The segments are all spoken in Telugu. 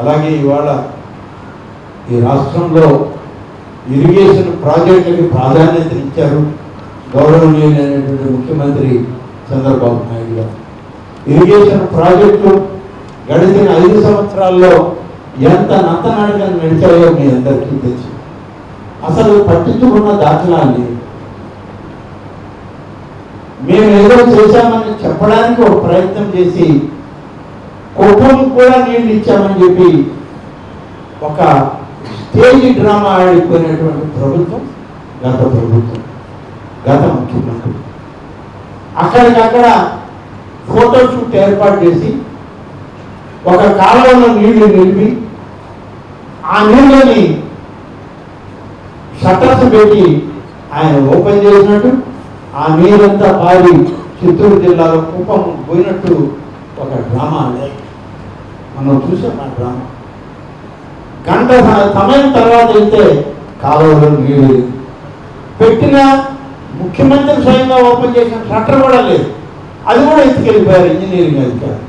అలాగే ఇవాళ ఈ రాష్ట్రంలో ఇరిగేషన్ ప్రాజెక్టులకి ప్రాధాన్యత ఇచ్చారు గౌరవనీయులైనటువంటి ముఖ్యమంత్రి చంద్రబాబు నాయుడు గారు. ఇరిగేషన్ ప్రాజెక్టులు గడిచిన ఐదు సంవత్సరాల్లో ఎంత నంతనాడుగా నడిచాయో మీ అందరికీ తెలుసు. అసలు పట్టించుకున్న దాఖలాన్ని లేవు మేము ఏదో చేశామని చెప్పడానికి ఒక ప్రయత్నం చేసి కుటుంబం కూడా నీళ్ళు ఇచ్చామని చెప్పి ఒక స్టేజ్ డ్రామా ఆడిపోయినటువంటి ప్రభుత్వం గత ప్రభుత్వం గత ముఖ్యమంత్రి. అక్కడికక్కడ ఫోటోషూట్ ఏర్పాటు చేసి ఒక కాలంలో నీళ్ళు నిలిపి ఆ నీళ్ళని షట్టర్స్ పెట్టి ఆయన ఓపెన్ చేసినట్టు ఆ నీరంతా పారి చిత్తూరు జిల్లాలో కుప్పం పోయినట్టు ఒక డ్రామా అనేది మనం చూసాం ఆ డ్రామా. గంట సమయం తర్వాత వెళ్తే కాలువలో నీళ్ళు పెట్టిన ముఖ్యమంత్రి స్వయంగా ఓపెన్ చేసిన షట్టర్ కూడా లేదు. అది కూడా ఎత్తుకెళ్ళిపోయారు ఇంజనీరింగ్ అధికారులు.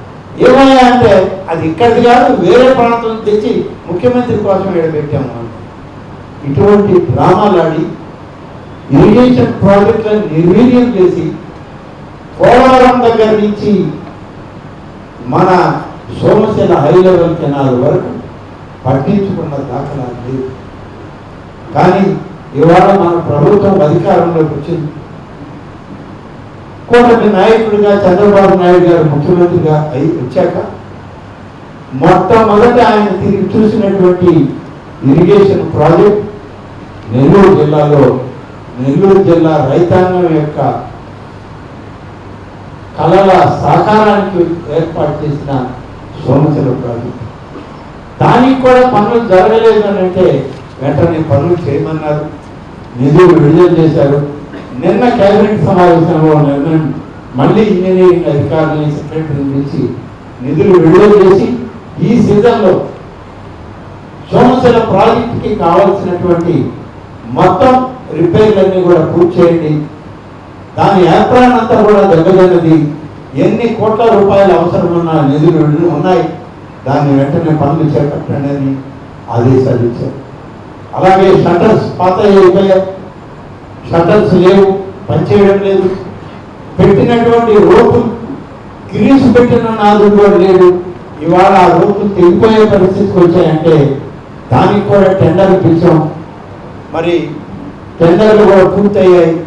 ఏమయ్యా అంటే అది ఇక్కడిది కాదు వేరే ప్రాంతం తెచ్చి ముఖ్యమంత్రి కోసం ఇక్కడ పెట్టాము ఇటువంటి డ్రామాలు ఆడి ఇరిగేషన్ ప్రాజెక్టులను నిర్వీర్యం చేసి పోలవరం దగ్గర నుంచి మన సోమసేన హై లెవెల్ కెనాల్ వరకు పట్టించుకున్న దాఖలాలు లేదు కానీ ఇవాళ మన ప్రభుత్వం అధికారంలోకి వచ్చింది. కూటమి నాయకుడిగా చంద్రబాబు నాయుడు గారు ముఖ్యమంత్రిగా అయి వచ్చాక మొట్టమొదట ఆయన తిరిగి చూసినటువంటి ఇరిగేషన్ ప్రాజెక్ట్ నెల్లూరు జిల్లాలో నెల్లూరు జిల్లా రైతాంగం యొక్క కళల సాకారానికి ఏర్పాటు చేసిన సోమశిల ప్రాజెక్ట్ దానికి కూడా పనులు జరగలేదు అని అంటే వెంటనే పనులు చేయమన్నారు. నిధులు విడుదల చేశారు. నిన్న కేబినెట్ సమావేశంలో నిర్ణయం మళ్ళీ ఇంజనీరింగ్ అధికారులని సెక్రటరీని పిలిచి నిధులు విడుదల చేసి ఈ సీజన్లో సోమశిల ప్రాజెక్టుకి కావాల్సినటువంటి మొత్తం రిపేర్లన్నీ కూడా పూర్తి చేయండి. దాని ఏర్పాటు అంతా కూడా దగ్గరది ఎన్ని కోట్ల రూపాయలు అవసరమున్న నిధులు ఉన్నాయి. దాన్ని వెంటనే పనులు చేపట్టండి. అని ఆదేశాలు ఇచ్చారు అలాగే షట్టర్స్ పాత అయిపోయాయి షట్టర్స్ లేవు పనిచేయడం లేదు. పెట్టినటువంటి రోపు గిరీష్ పెట్టిన నాదుడు కూడా లేడు ఇవాళ ఆ రోపు తెగిపోయే పరిస్థితికి వచ్చాయంటే దానికి కూడా టెండర్ పిలిచాం. మరి టెండర్లు కూడా పూర్తయ్యాయి.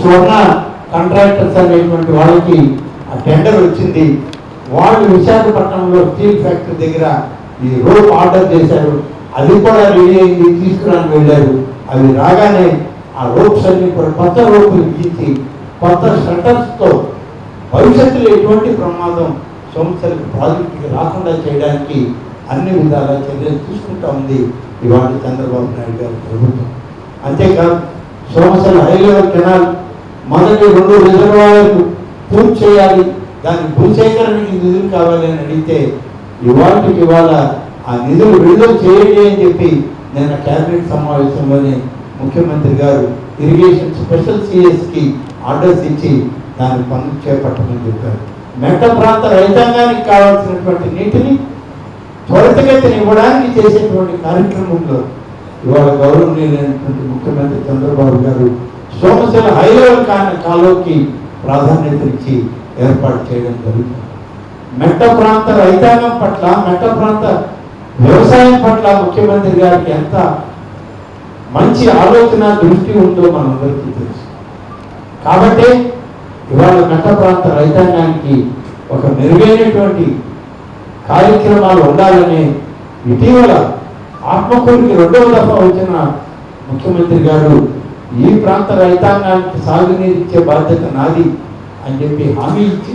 స్వర్ణ కాంట్రాక్టర్స్ అనేటువంటి వాళ్ళకి ఆ టెండర్ వచ్చింది. వాళ్ళు విశాఖపట్నంలో స్టీల్ ఫ్యాక్టరీ దగ్గర ఈ రోప్ ఆర్డర్ చేశారు. అది కూడా రెడీ అయింది తీసుకురాని వెళ్ళారు. అవి రాగానే ఆ రోప్స్ అన్ని కూడా కొత్త రోపులు గీసి కొత్త షటర్స్తో భవిష్యత్తులో ఎటువంటి ప్రమాదం సంస్థలకు ప్రాజెక్టుకి రాకుండా చేయడానికి అన్ని విధాల చర్యలు తీసుకుంటా ఉంది ఇవాళ చంద్రబాబు నాయుడు గారి ప్రభుత్వం. అంతేకాదు సోమశల హైలెవల్ కెనాల్ మొదటి రెండు రిజర్వాయర్లు పూర్తి చేయాలి. దాని భూసేకరణకి నిధులు కావాలి అని అడిగితే ఇవాళకి ఇవాళ ఆ నిధులు విడుదల చేయండి అని చెప్పి నేను క్యాబినెట్ సమావేశంలోనే ముఖ్యమంత్రి గారు ఇరిగేషన్ స్పెషల్ సిఎస్కి ఆర్డర్స్ ఇచ్చి దాన్ని పనులు చేపట్టమని చెప్పారు. మెట్ట ప్రాంత రైతాంగానికి కావాల్సినటువంటి నీటిని త్వరితగతిని ఇవ్వడానికి చేసేటువంటి కార్యక్రమంలో ఇవాళ గౌరవనీయులైనటువంటి ముఖ్యమంత్రి చంద్రబాబు గారు సోమశిల హైలెవెల్ కాని కాలువకి ప్రాధాన్యతనిచ్చి ఏర్పాటు చేయడం జరుగుతుంది. మెట్ట ప్రాంత రైతాంగం పట్ల మెట్ట ప్రాంత వ్యవసాయం పట్ల ముఖ్యమంత్రి గారికి ఎంత మంచి ఆలోచన దృష్టి ఉందో మనందరికీ తెలుసు. కాబట్టి ఇవాళ మెట్ట ప్రాంత రైతాంగానికి ఒక మెరుగైనటువంటి కార్యక్రమాలు ఉండాలని ఇటీవల ఆత్మకూరికి రెండవ దఫా వచ్చిన ముఖ్యమంత్రి గారు ఈ ప్రాంత రైతాంగానికి సాగునీరు ఇచ్చే బాధ్యత నాది అని చెప్పి హామీ ఇచ్చి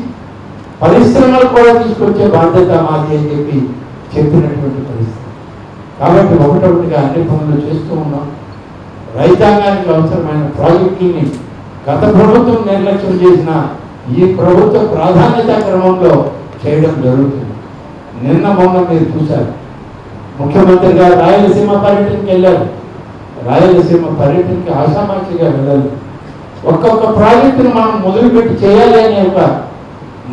పరిశ్రమలు కూడా తీసుకొచ్చే బాధ్యత మాది అని చెప్పి చెప్పినటువంటి పరిస్థితి. కాబట్టి ఒకటొకటిగా అన్ని పనులు చేస్తూ ఉన్నాం. రైతాంగానికి అవసరమైన ప్రాజెక్టుల్ని గత ప్రభుత్వం నిర్లక్ష్యం చేసిన ఈ ప్రభుత్వ ప్రాధాన్యత క్రమంలో చేయడం జరుగుతుంది. నిన్న మొన్న మీరు చూశారు. ముఖ్యమంత్రి గారు రాయలసీమ పర్యటనకి వెళ్ళారు. రాయలసీమ పర్యటనకి ఆశామాషిగా వెళ్ళాలి. ఒక్కొక్క ప్రాజెక్టును మనం మొదలుపెట్టి చేయాలి అనే ఒక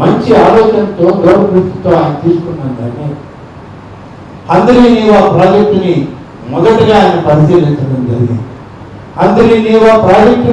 మంచి ఆలోచనతో దూరదృష్టితో ఆయన తీసుకున్నాను దాన్ని అందరి నీవా ప్రాజెక్టుని మొదటగా ఆయన పరిశీలించడం జరిగింది. అందరి నీవా ప్రాజెక్టు